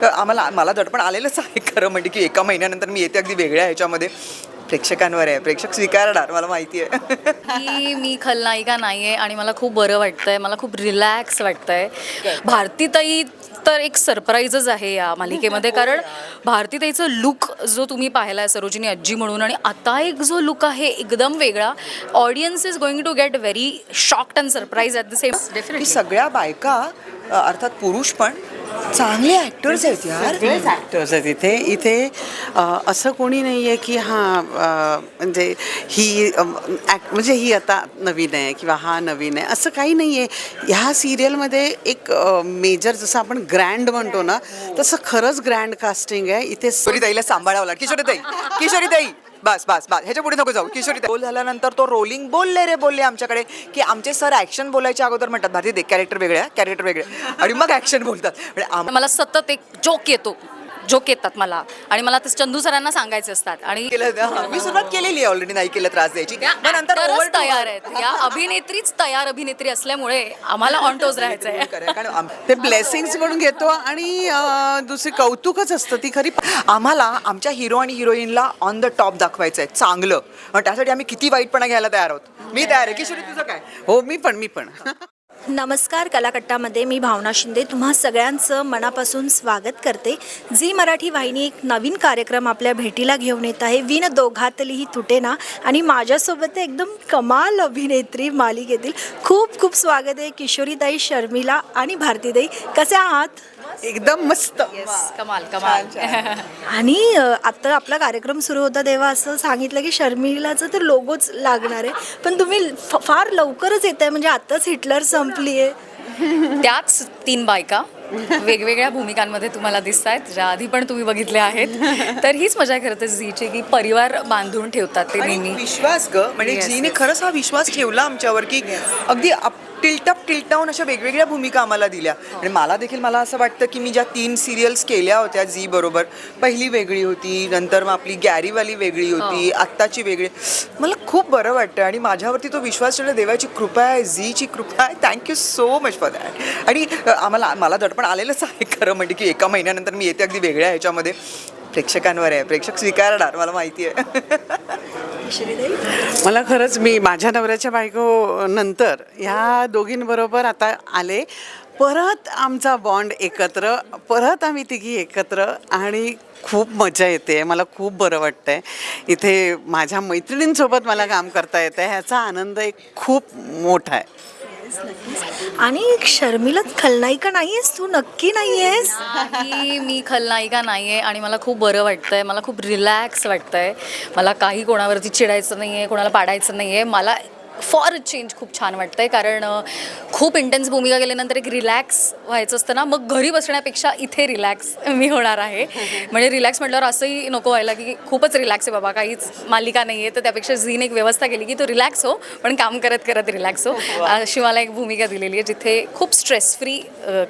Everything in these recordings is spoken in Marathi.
तर आम्हाला मला दडपण आलेलंच आहे खरं म्हणजे की एका महिन्यानंतर मी येते अगदी वेगळ्या ह्याच्यामध्ये. प्रेक्षकांवर आहे. प्रेक्षक स्वीकारणार मला माहिती आहे. की मी खलनायिका नाही आहे आणि मला खूप बरं वाटतंय मला खूप रिलॅक्स वाटतंय. भारतीताई तर एक सरप्राईजच आहे या मालिकेमध्ये कारण भारतीताईचं लुक जो तुम्ही पाहिला आहे सरोजिनी आजी म्हणून आणि आता एक जो लुक आहे एकदम वेगळा. Audience is going to get very shocked and surprise at the same definitely सगळ्या बायका अर्थात पुरुष पण चांगले ऍक्टर्स आहेत यार. सगळेच ॲक्टर्स आहेत इथे. इथे अ, असं कोणी नाही आहे की हां अ, म्हणजे ही अ, म्हणजे ही आता नवीन आहे किंवा हा नवीन आहे. असं काही नाही आहे ह्या सिरियलमध्ये एक मेजर जसं आपण ग्रँड म्हणतो ना तसं खरंच ग्रँड कास्टिंग आहे. इथे किशोरी ताईला सांभाळावं लागतं किशोरी ताई किशोरी ताई बस बस बस. ह्याच्या पुढे नको जाऊ. किशोरी बोल झाल्यानंतर तो रोलिंग बोलले रे बोलले आमच्याकडे की आमचे सर ऍक्शन बोलायच्या अगोदर म्हणतात भारती दे कॅरेक्टर वेगळे कॅरेक्टर वेगळे. आणि मग ऍक्शन बोलतात. म्हणजे आम- मला सतत एक जोक येतो. जोक येतात मला. आणि मला ते चंदू सरांना सांगायचे असतात. आणि केलं हा, मी सुरुवात केलेली आहे ऑलरेडी नाही केलं त्रास द्यायची. मग नंतर actors over to- तयार आहेत. या अभिनेत्रीच तयार अभिनेत्री असल्यामुळे आम्हाला ऑन टोज राहायचं आहे कारण आम- ते ब्लेसिंग्स म्हणून घेतो आणि अ, दुसरी कौतुकच असतं ती खरी. आम्हाला आमच्या हिरो आणि हिरोईनला ऑन द टॉप दाखवायचं आहे चांगलं. त्यासाठी आम्ही किती वाईटपणा घ्यायला तयार आहोत? मी तयार आहे. किशोरी तुझं काय? हो मी पण मी पण. नमस्कार कलाकट्टामध्ये मी भावना शिंदे. तुम्हा सगळ्यांचं मनापासून स्वागत करते. झी मराठी वाहिनी एक नवीन कार्यक्रम आपल्या भेटीला घेऊन येत आहे. विन दोघातलीही तुटेना आणि माझ्यासोबत एकदम कमाल अभिनेत्री मालिकेतील खूप खूप स्वागत आहे किशोरीताई शर्मिला आणि भारतीताई. कसे आहात? एकदम मस्त. कमाल कमाल. आणि अ, आता आपला कार्यक्रम सुरू होता तेव्हा असं सांगितलं की शर्मिलाचं तर लोगोच लागणार आहे. पण तुम्ही फ- फार लवकरच येत आहे म्हणजे आताच हिटलर संपली आहे त्याच तीन बायका वेगवेगळ्या भूमिकांमध्ये तुम्हाला दिसत आहेत ज्या आधी पण तुम्ही बघितल्या आहेत. तर हीच मजा करते झीची की परिवार बांधून ठेवतात ते आणि नेहमी. विश्वास ग म्हणजे Yes, जीने yes. खरंच हा विश्वास ठेवला आमच्यावर की अगदी टिल्टअप टिल्टावून अशा वेगवेगळ्या भूमिका आम्हाला दिल्या. आणि मला देखील मला असं वाटतं की मी ज्या तीन सिरियल्स केल्या होत्या झी बरोबर पहिली वेगळी होती नंतर मग आपली गॅरीवाली वेगळी होती आत्ताची वेगळी. मला खूप बरं वाटतं आणि माझ्यावरती तो विश्वास ठेवणं देवाची कृपा आहे झीची कृपा आहे thank you so much for that आणि आम्हाला मला दडपण आलेलंच आहे खरं म्हणजे की एका महिन्यानंतर मी येते अगदी वेगळ्या ह्याच्यामध्ये. प्रेक्षकांवर आहे. प्रेक्षक स्वीकारणार मला माहिती आहे. मला खरंच मी माझ्या नवऱ्याच्या बायको नंतर ह्या दोघींबरोबर आता आले. परत आमचा बॉन्ड एकत्र परत आम्ही तिघी एकत्र आणि खूप मजा येते. मला खूप बरं वाटतंय. इथे माझ्या मैत्रिणींसोबत मला काम करता येतं ह्याचा आनंद एक खूप मोठा आहे. आणि शर्मिला खलनायिका नाही आहेस तू? नक्की नाही आहेस नाही मी खलनायिका नाही आहे आणि मला खूप बरं वाटतंय. मला खूप रिलॅक्स वाटतंय. मला काही कोणावरती चिडायचं नाही आहे कोणाला पाडायचं नाही आहे मला फॉर चेंज खूप छान वाटतंय. कारण खूप इंटेन्स भूमिका केल्यानंतर एक रिलॅक्स व्हायचं असतं ना. मग घरी बसण्यापेक्षा इथे रिलॅक्स मी होणार आहे. म्हणजे रिलॅक्स म्हटल्यावर असंही नको व्हायला की खूपच रिलॅक्स आहे बाबा. काहीच मालिका नाही आहे तर त्यापेक्षा झीने एक व्यवस्था केली की तो रिलॅक्स हो. पण काम करत करत रिलॅक्स हो. अशी मला एक भूमिका दिलेली आहे जिथे खूप स्ट्रेस फ्री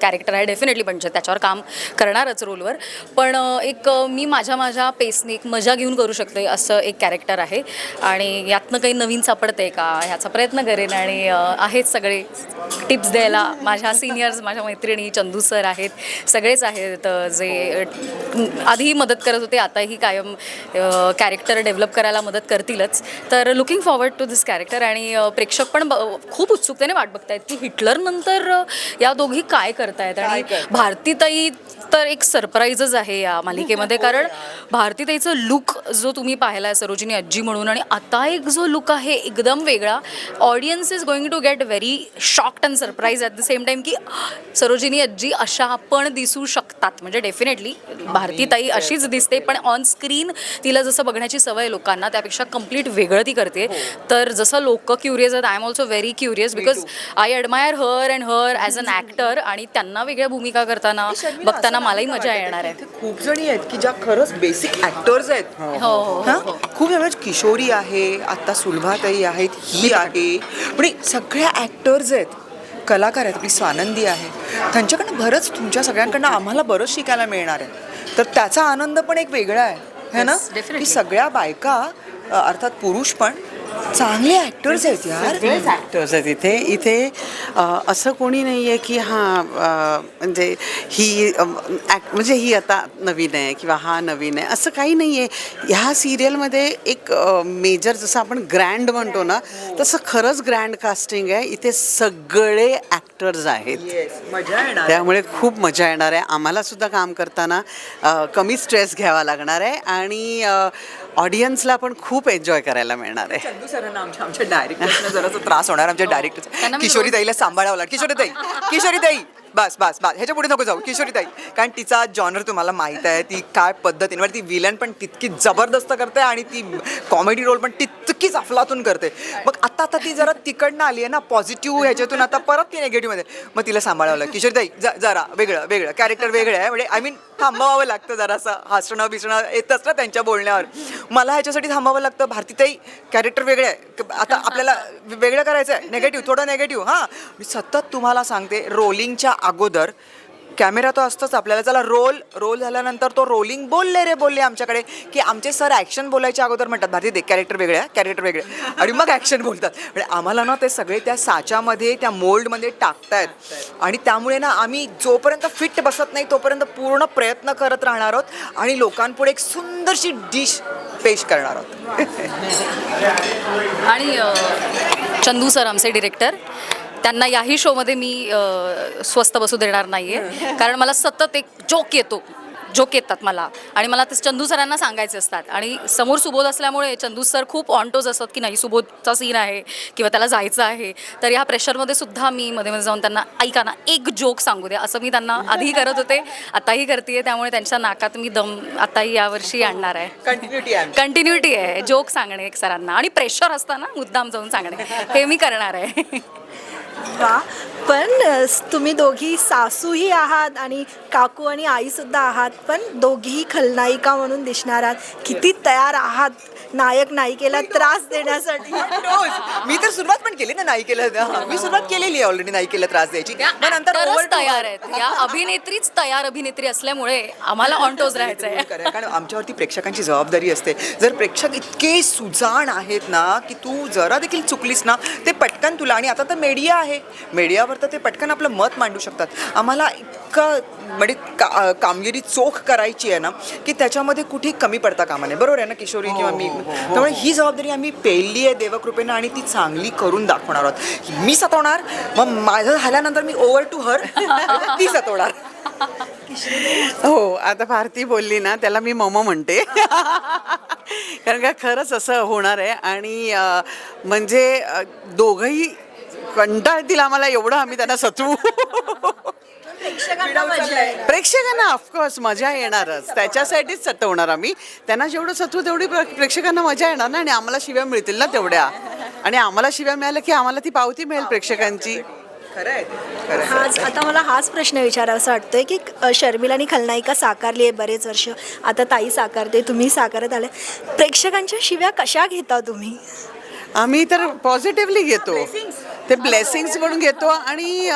कॅरेक्टर आहे. डेफिनेटली म्हणजे त्याच्यावर काम करणारच रोलवर पण एक मी माझ्या माझ्या पेसने एक मजा घेऊन करू शकते असं एक कॅरेक्टर आहे. आणि यातनं काही नवीन सापडते का? ह्याचा प्रयत्न करेन आणि आहेत सगळे टिप्स द्यायला. माझ्या सिनियर्स माझ्या मैत्रिणी चंदू सर आहेत. सगळेच आहेत जे अ, आधी मदत करत होते आताही कायम कॅरेक्टर डेव्हलप करायला मदत करतीलच. तर looking forward to this character आणि प्रेक्षक पण खूप उत्सुकतेने वाट बघतायत की हिटलर नंतर अ, या दोघी काय करतायत आणि भारतीताई तर एक सरप्राईजच आहे या मालिकेमध्ये. कारण भारतीताईचं लुक जो तुम्ही पाहिला आहे सरोजिनी आजी म्हणून आणि आता एक जो लुक आहे एकदम वेगळा. Audience is going to get very shocked and surprise at the same time की सरोजिनी आजी अशा पण दिसू शकतात. म्हणजे डेफिनेटली भारतीताई अशीच दिसते पण ऑन स्क्रीन तिला जसं बघण्याची सवय लोकांना त्यापेक्षा कंप्लीट वेगळं ती करते. तर जसं लोक क्युरियस आहेत I am also very curious because I admire her and her as an actor आणि त्यांना वेगळ्या भूमिका करताना बघताना मलाही मजा येणार आहे. खूप जणी आहेत की ज्या खरंच बेसिक ऍक्टर्स आहेत. हो हो हा? खूप वेळेस किशोरी आहे आता सुलभाताई आहेत ही आहे. पण सगळ्या ऍक्टर्स आहेत. कलाकार आहेत. आपली स्वानंदी आहे. त्यांच्याकडनं बरंच तुमच्या सगळ्यांकडनं आम्हाला बरंच शिकायला मिळणार आहे. तर त्याचा आनंद पण एक वेगळा आहे. है ना? Yes, definitely. की सगळ्या बायका अ, अर्थात पुरुष पण चांगले ऍक्टर्स आहेत यार. सगळेच ॲक्टर्स आहेत इथे. इथे अ, असं कोणी नाही आहे की हां अ, म्हणजे ही अ, act- म्हणजे ही आता नवीन आहे किंवा हा नवीन आहे. असं काही नाही आहे ह्या सिरियलमध्ये एक मेजर जसं आपण ग्रँड म्हणतो ना तसं खरंच ग्रँड कास्टिंग आहे. इथे सगळे ॲक्टर्स आहेत. येस मजा येणार. त्यामुळे खूप मजा येणार आहे. आम्हाला सुद्धा काम करताना अ, कमी स्ट्रेस घ्यावा लागणार आहे. आणि ऑडियन्सला पण खूप एन्जॉय करायला मिळणार आहे. चंदू सरांना आमच्या आमच्या डायरेक्टरना जरासा त्रास होणार आमच्या डायरेक्टर किशोरी ताईला सांभाळावं लागेल. किशोरी ताई किशोरी ताई बस बस बस. ह्याच्या पुढे नको जाऊ. किशोरी ताई कारण तिचा जॉनर तुम्हाला माहीत आहे ती काय पद्धतीने ती विलन पण तितकी जबरदस्त करते आणि ती कॉमेडी रोल पण नक्कीच अफलातून करते. मग आता आता ती जरा तिकडनं आली आहे ना पॉझिटिव्ह ह्याच्यातून आता परत ती नेगेटिव्हमध्ये मग तिला सांभाळावं लागेल ताई ज- जरा वेगळं वेगळं. कॅरेक्टर वेगळं आहे. म्हणजे आय मीन थांबावं लागतं जरासं. हसणं बिसणं येतच ना त्यांच्या बोलण्यावर. मला ह्याच्यासाठी थांबावं लागतं. भारतीताई कॅरेक्टर वेगळे आहे. आता आपल्याला वेगळं करायचं आहे नेगेटिव्ह थोडं नेगेटिव्ह हां. मी सतत तुम्हाला सांगते रोलिंगच्या अगोदर कॅमेरा तो असतोच आपल्याला चला रोल रोल झाल्यानंतर तो रोलिंग बोलले रे बोलले आमच्याकडे की आमचे सर ॲक्शन बोलायच्या अगोदर म्हणतात भारती दे कॅरेक्टर वेगळे आहे कॅरेक्टर वेगळे. आणि मग ॲक्शन बोलतात. म्हणजे आम्हाला ना ते सगळे त्या साच्यामध्ये त्या मोल्डमध्ये टाकतायत. आणि त्यामुळे ना आम्ही जोपर्यंत फिट बसत नाही तोपर्यंत पूर्ण प्रयत्न करत राहणार आहोत आणि लोकांपुढे एक सुंदरशी डिश पेश करणार आहोत. आणि चंदू सर आमचे डिरेक्टर त्यांना याही शोमध्ये मी स्वस्त बसू देणार नाही आहे कारण मला सतत एक जोक येतो. जोक येतात मला. आणि मला ते चंदू सरांना सांगायचे असतात. आणि समोर सुबोध असल्यामुळे चंदू सर खूप ऑनटोज असतात की नाही सुबोधचा सीन आहे किंवा त्याला जायचं आहे. तर ह्या प्रेशरमध्ये सुद्धा मी मध्ये मध्ये जाऊन त्यांना ऐका ना एक जोक सांगू द्या. असं मी त्यांना आधी करत होते. आताही करते त्यामुळे त्यांच्या नाकात मी दम आताही यावर्षी आणणार आहे. कंटिन्युटी आहे कंटिन्युटी आहे. जोक सांगणे एक सरांना. आणि प्रेशर असताना मुद्दाम जाऊन सांगणे. हे मी करणार आहे. वा. पण तुम्ही दोघी सासूही आहात आणि काकू आणि आईसुद्धा आहात पण दोघीही खलनायिका म्हणून दिसणार आहात. किती तयार आहात नायक नायिकेला त्रास देण्यासाठी. मी तर सुरुवात पण केली ना नाही केलं हा, मी सुरुवात केलेली आहे ऑलरेडी नाही केलं त्रास द्यायची. नंतर तयार आहेत. या अभिनेत्रीच तयार अभिनेत्री असल्यामुळे आम्हाला ऑनटोज राहायचं आहे करा, कारण आमच्यावरती प्रेक्षकांची जबाबदारी असते. जर प्रेक्षक इतके सुजाण आहेत ना की तू जरा देखील चुकलीस ना ते पटकन तुला आणि आता तर मीडिया आहे. मीडियावर तर ते पटकन आपलं मत मांडू शकतात. आम्हाला इतकं म्हणजे का कामगिरी चोख करायची आहे ना की त्याच्यामध्ये कुठे कमी पडता कामा नये. बरोबर आहे ना किशोरी किंवा मी? त्यामुळे ही जबाबदारी आम्ही पेलली आहे देवकृपेनं आणि ती चांगली करून दाखवणार आहोत. मी सतवणार मग माझं झाल्यानंतर मी ओव्हर टू हर ती सतवणार. हो आता भारती बोलली ना त्याला मी मम म्हणते. कारण का खरंच असं होणार आहे आणि म्हणजे दोघंही कंटाळतील आम्हाला एवढं आम्ही त्यांना सचवू प्रेक्षकांना मजा. प्रेक्षकांना ऑफकोर्स मजा येणारच. त्याच्यासाठीच सतवणार आम्ही. त्यांना जेवढं सत्व तेवढी प्र- प्रेक्षकांना मजा येणार ना आणि आम्हाला शिव्या मिळतील ना तेवढ्या. आणि आम्हाला शिव्या मिळाल्या की आम्हाला ती पावती मिळेल प्रेक्षकांची. खरं आहे खरं आहे. हाच आता मला हाच प्रश्न विचारावा वाटतोय की अ, शर्मिलानी खलनायिका साकारली आहे बरेच वर्ष. आता ताई साकारते तुम्ही साकारत आले प्रेक्षकांच्या शिव्या कशा घेता तुम्ही? आम्ही तर पॉझिटिव्हली घेतो. ते ब्लेसिंग्स म्हणून घेतो आणि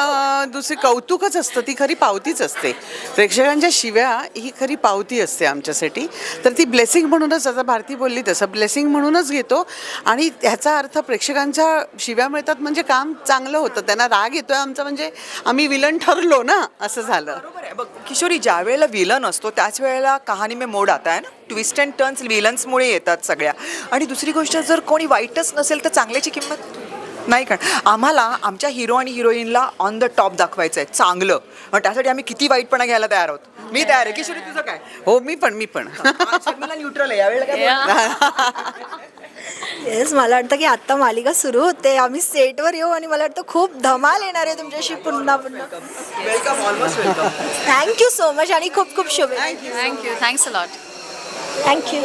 दुसरी कौतुकच असतं ती खरी पावतीच असते. प्रेक्षकांच्या शिव्या ही खरी पावती असते आमच्यासाठी. तर ती ब्लेसिंग म्हणूनच आता भारती बोलली तसं ब्लेसिंग म्हणूनच घेतो. आणि ह्याचा अर्थ प्रेक्षकांच्या शिव्या मिळतात म्हणजे काम चांगलं होतं. त्यांना राग येतोय आमचा म्हणजे आम्ही विलन ठरलो ना असं झालं. बघ किशोरी ज्या वेळेला विलन असतो त्याच वेळेला कहाणी मे मोड आता आहे ना? ट्विस्ट अँड टर्न्स विलन्समुळे येतात सगळ्या. आणि दुसरी गोष्ट जर कोणी वाईटच नसेल तर चांगल्याची किंमत? नाही कारण आम्हाला आमच्या हिरो आणि हिरोईनला ऑन द टॉप दाखवायचं आहे चांगलं. मग त्यासाठी आम्ही किती वाईटपणा घ्यायला तयार आहोत? मी तयार आहे. किशोरी तुझं काय? हो मी पण मी पण. शर्मिला न्यूट्रल आहे. यावेळेला काय? येस मला वाटतं की आत्ता मालिका सुरू होते. आम्ही सेटवर येऊ आणि मला वाटतं खूप धमाल येणार आहे तुमच्याशी पुन्हा पुन्हा. Welcome almost welcome thank you so much आणि खूप खूप शुभेच्छा. Thank you thanks a lot thank you